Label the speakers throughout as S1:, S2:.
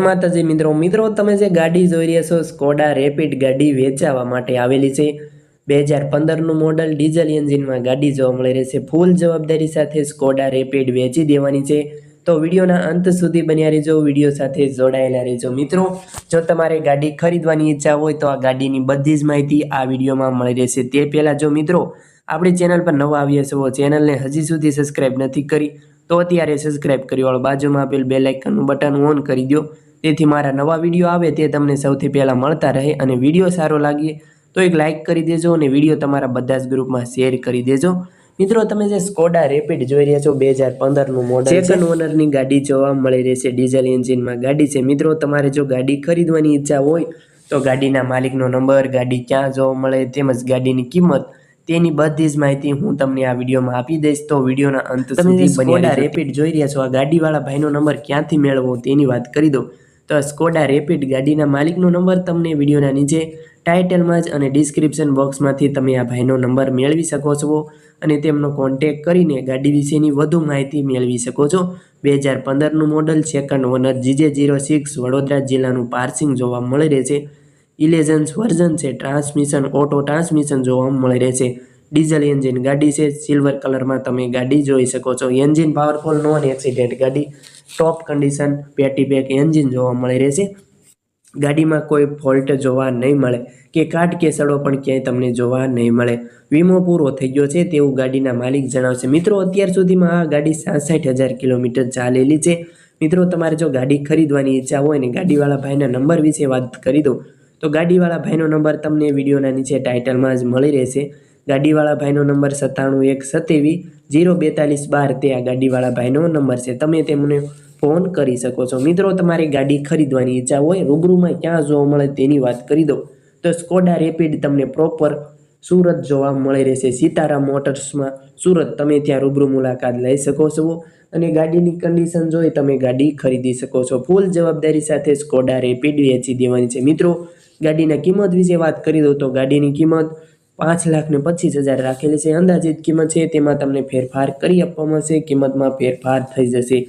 S1: માતાજી મિત્રો મિત્રો, તમે જે ગાડી જોઈ રહ્યા છો સ્કોડા રેપિડ ગાડી વેચાવા માટે આવેલી છે. બે હજાર પંદરનું મોડલ ડીઝલ એન્જિનમાં ગાડી જોવા મળી રહેશે ફૂલ જવાબદારી સાથે સ્કોડા રેપિડ વેચી દેવાની છે. તો વિડીયોના અંત સુધી બન્યા રહેજો, વીડિયો સાથે જોડાયેલા રહેજો. મિત્રો, જો તમારે ગાડી ખરીદવાની ઈચ્છા હોય તો આ ગાડીની બધી જ માહિતી આ વિડીયોમાં મળી રહેશે. તે પહેલાં જો મિત્રો, આપણી ચેનલ પર નવા આવ્યા છો, ચેનલને હજી સુધી સબસ્ક્રાઇબ નથી કરી, તો અત્યારે સબસ્ક્રાઈબ કરી વાળો બાજુમાં આપેલ બે લાઇકનનું બટન ઓન કરી દો તેથી મારા નવા વીડિયો આવે તે તમને સૌથી પહેલાં મળતા રહે અને વીડિયો સારો લાગે તો એક લાઇક કરી દેજો અને વીડિયો તમારા બધા જ ગ્રુપમાં શેર કરી દેજો. મિત્રો તમે જે સ્કોડા રેપિડ જોઈ રહ્યા છો બે હજાર પંદરનું મોડલ સેકન્ડ ઓનરની ગાડી જોવા મળી રહેશે ડીઝલ એન્જિનમાં ગાડી છે. મિત્રો તમારે જો ગાડી ખરીદવાની ઈચ્છા હોય તો ગાડીના માલિકનો નંબર ગાડી ક્યાં જોવા મળે તેમજ ગાડીની કિંમત તેની બધી જ માહિતી હું તમને આ વિડીયોમાં આપી દઈશ. તો વિડીયોના અંત સુધી સ્કોડા રેપિડ જોઈ રહ્યા છો આ ગાડીવાળા ભાઈનો નંબર ક્યાંથી મેળવવો તેની વાત કરી દો. તો આ સ્કોડા રેપિડ ગાડીના માલિકનો નંબર તમને વિડીયોના નીચે ટાઇટલમાં જ અને ડિસ્ક્રિપ્શન બોક્સમાંથી તમે આ ભાઈનો નંબર મેળવી શકો છો અને તેમનો કોન્ટેક કરીને ગાડી વિશેની વધુ માહિતી મેળવી શકો છો. બે હજાર પંદરનું model second owner GJ zero six Vadodara જિલ્લાનું પાર્સિંગ જોવા મળી રહેશે. ઇલેજન્સ વર્ઝન છે ટ્રાન્સમિશન ઓટો ટ્રાન્સમિશન જોવા મળી રહેશે. ડીઝલ એન્જિન ગાડી છે, સિલ્વર કલરમાં તમે ગાડી જોઈ શકો છો. એન્જિન પાવરફુલ નોન એક્સિડેન્ટ ગાડી. ટોપ કન્ડિશન પેટી પેક એન્જિન જોવા મળી રહેશે. ગાડીમાં કોઈ ફોલ્ટ જોવા નહીં મળે કે કાટ કે સડો પણ ક્યાંય તમને જોવા નહીં મળે. વીમો પૂરો થઈ ગયો છે તેવું ગાડીના માલિક જણાવશે. મિત્રો, અત્યાર સુધીમાં આ ગાડી સાસઠ હજાર કિલોમીટર ચાલેલી છે. મિત્રો, તમારે જો ગાડી ખરીદવાની ઈચ્છા હોય ને ગાડીવાળા ભાઈના નંબર વિશે વાત કરી દો તો ગાડીવાળા ભાઈનો નંબર તમને વિડીયોના નીચે ટાઇટલમાં જ મળી રહેશે. ગાડીવાળા ભાઈનો નંબર સત્તાણું એક સત્યાવીસ જીરો બેતાલીસ બાર તે આ ગાડીવાળા ભાઈનો નંબર છે. તમે તેમને ફોન કરી શકો છો. મિત્રો, તમારી ગાડી ખરીદવાની ઈચ્છા હોય, રૂબરૂમાં ક્યાં જોવા મળે તેની વાત કરી દો તો સ્કોડા રેપિડ તમને પ્રોપર સુરત જોવા મળી રહેશે. સીતારામ મોટર્સમાં સુરત. તમે ત્યાં રૂબરૂ મુલાકાત લઈ શકો છો અને ગાડીની કન્ડિશન જોઈ તમે ગાડી ખરીદી શકો છો. ફૂલ જવાબદારી સાથે સ્કોડા રેપિડ વેચી દેવાની છે. મિત્રો, ગાડીના કિંમત વિશે વાત કરી દો તો ગાડીની કિંમત પાંચ લાખને પચીસ હજાર રાખેલી છે. અંદાજિત કિંમત છે, તેમાં તમને ફેરફાર કરી આપવામાં આવશે. કિંમતમાં ફેરફાર થઈ જશે.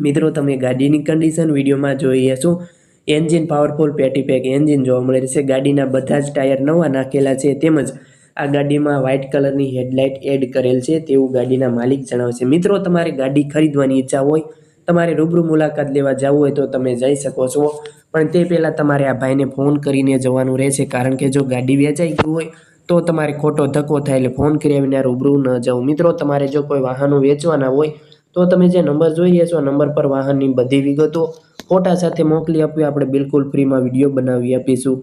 S1: મિત્રો, તમે ગાડીની કન્ડિશન વિડીયોમાં જોઈ હશો. એન્જિન પાવરફુલ પેટી પેક એન્જિન જોવા મળે છે. ગાડીના બધા જ ટાયર નવા નાખેલા છે. તેમજ આ ગાડીમાં વ્હાઇટ કલરની હેડલાઇટ એડ કરેલ છે. તેવું ગાડીના માલિક જણાવશે. મિત્રો, તમારે ગાડી ખરીદવાની ઈચ્છા હોય, તમારે રૂબરૂ મુલાકાત લેવા જવું હોય તો તમે જઈ શકો છો. પણ તે પહેલાં તમારે આ ભાઈને ફોન કરીને જવાનું રહેશે. કારણ કે જો ગાડી વેચાઈ ગઈ હોય તો તમારે ખોટો ધક્કો થાય એટલે ફોન કરી આવીને રૂબરૂ ન જવું મિત્રો, તમારે જો કોઈ વાહનો વેચવાના હોય, તો તમે જે નંબર જોઈ રહ્યા છો નંબર પર વાહનની બધી વિગતો ફોટા સાથે મોકલી આપવી. આપણે બિલકુલ ફ્રીમાં વીડિયો બનાવી આપીશું.